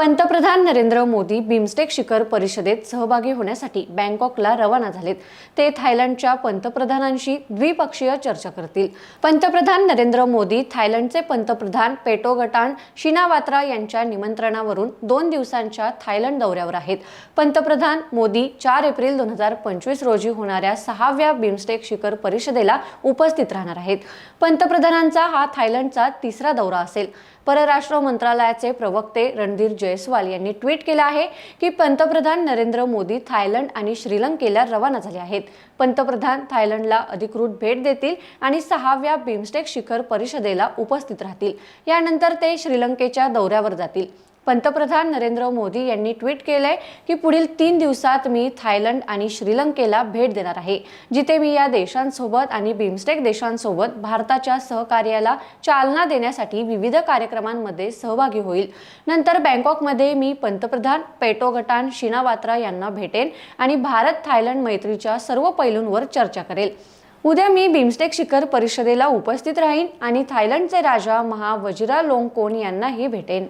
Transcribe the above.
पंतप्रधान नरेंद्र मोदी बिमस्टेक शिखर परिषदेत सहभागी होण्यासाठी बँकॉकला रवाना झालेत. ते थायलंडच्या पंतप्रधानांशी द्विपक्षीय चर्चा करतील. पंतप्रधान नरेंद्र मोदी थायलंडचे पंतप्रधान पेटोगटान शिनावात्रा यांच्या निमंत्रणावरून दोन दिवसांच्या थायलंड दौऱ्यावर आहेत. पंतप्रधान मोदी चार एप्रिल दोन हजार पंचवीस रोजी होणाऱ्या सहाव्या बिमस्टेक शिखर परिषदेला उपस्थित राहणार आहेत. पंतप्रधानांचा हा थायलंडचा तिसरा दौरा असेल. परराष्ट्र मंत्रालयाचे प्रवक्ते रणधीर जयस्वाल यांनी ट्विट केलं आहे की पंतप्रधान नरेंद्र मोदी थायलंड आणि श्रीलंकेला रवाना झाले आहेत. पंतप्रधान थायलंडला अधिकृत भेट देतील आणि सहाव्या बिमस्टेक शिखर परिषदेला उपस्थित राहतील. यानंतर ते श्रीलंकेच्या दौऱ्यावर जातील. पंतप्रधान नरेंद्र मोदी यांनी ट्विट केलंय की पुढील तीन दिवसात मी थायलंड आणि श्रीलंकेला भेट देणार आहे जिथे मी या देशांसोबत आणि बिमस्टेक देशांसोबत भारताच्या सहकार्याला चालना देण्यासाठी विविध कार्यक्रमांमध्ये सहभागी होईल. नंतर बँकॉकमध्ये मी पंतप्रधान पेटोगटान शिनावात्रा यांना भेटेन आणि भारत थायलंड मैत्रीच्या सर्व पैलूंवर चर्चा करेल. उद्या मी बिमस्टेक शिखर परिषदेला उपस्थित राहीन आणि थायलंडचे राजा महा वजिरा लोंगकोन यांनाही भेटेन.